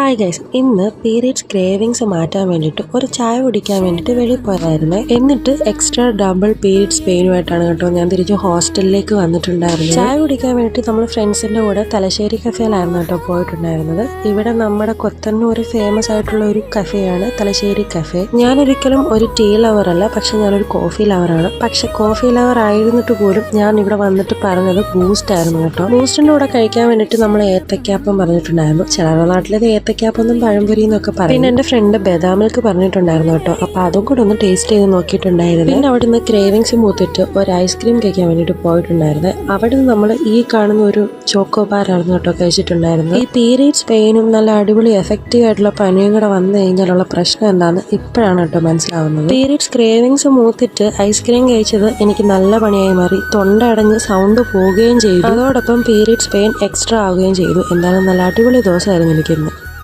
Hi guys ഇന്ന് periods cravings മാറ്റാൻ വേണ്ടിയിട്ട് ഒരു ചായ കുടിക്കാൻ വേണ്ടിയിട്ട് വെളിയിൽ പോയതായിരുന്നു. എന്നിട്ട് എക്സ്ട്രാ ഡബിൾ പീരിയഡ്സ് പെയിനുമായിട്ടാണ് കേട്ടോ ഞാൻ തിരിച്ച് ഹോസ്റ്റലിലേക്ക് വന്നിട്ടുണ്ടായിരുന്നു ചായ കുടിക്കാൻ വേണ്ടിയിട്ട് നമ്മൾ ഫ്രണ്ട്സിന്റെ കൂടെ തലശ്ശേരി കഫേയിലായിരുന്നു കേട്ടോ പോയിട്ടുണ്ടായിരുന്നത്. ഇവിടെ നമ്മുടെ കൊത്തന്നൂർ ഫേമസ് ആയിട്ടുള്ള ഒരു കഫേയാണ് തലശ്ശേരി കഫേ. ഞാൻ ഒരിക്കലും ഒരു ടീ ലവർ അല്ല പക്ഷെ ഞാനൊരു കോഫി ലവറാണ് പക്ഷെ കോഫി ലവർ ആയിരുന്നിട്ട് പോലും ഞാൻ ഇവിടെ വന്നിട്ട് പറഞ്ഞത് ബൂസ്റ്റ് ആയിരുന്നു കേട്ടോ. ബൂസ്റ്റിന്റെ കൂടെ കഴിക്കാൻ വേണ്ടിയിട്ട് നമ്മൾ ഏത്തക്കാപ്പം പറഞ്ഞിട്ടുണ്ടായിരുന്നു. ചിലരുടെ നാട്ടിലത് ഏത്തക്കാപ്പൊന്നും പഴംപൊരി എന്നൊക്കെ പറയും പിന്നെ എന്റെ ഫ്രണ്ട് ബദാമിൽക്ക് പറഞ്ഞിട്ടുണ്ടായിരുന്നു കേട്ടോ. അപ്പോൾ അതും കൂടെ ഒന്ന് ടേസ്റ്റ് ചെയ്ത് നോക്കിയിട്ടുണ്ടായിരുന്നു. പിന്നെ അവിടെ നിന്ന് ക്രേവിങ്സ് മൂത്തിട്ട് ഒരു ഐസ്ക്രീം കഴിക്കാൻ വേണ്ടിയിട്ട് പോയിട്ടുണ്ടായിരുന്നു. അവിടെ നിന്ന് നമ്മൾ ഈ കാണുന്ന ഒരു ചോക്കോ ബാർ ബാറായിരുന്നു കേട്ടോ കഴിച്ചിട്ടുണ്ടായിരുന്നു ഈ പീരീഡ്സ് പെയിനും നല്ല അടിപൊളി എഫക്റ്റീവ് ആയിട്ടുള്ള പനിയും കൂടെ വന്നു കഴിഞ്ഞാലുള്ള പ്രശ്നം എന്താണെന്ന് ഇപ്പോഴാണ് കേട്ടോ മനസ്സിലാവുന്നത്. പീരീഡ്സ് ക്രേവിങ്സ് മൂത്തിട്ട് ഐസ്ക്രീം കഴിച്ചത് എനിക്ക് നല്ല പണിയായി മാറി. തൊണ്ട അടഞ്ഞ് സൗണ്ട് പോവുകയും ചെയ്തു. അതോടൊപ്പം പീരീഡ്സ് പെയിൻ എക്സ്ട്രാ ആവുകയും ചെയ്തു. എന്തായാലും നല്ല അടിപൊളി ദിവസമായിരുന്നു എനിക്കിന്ന്.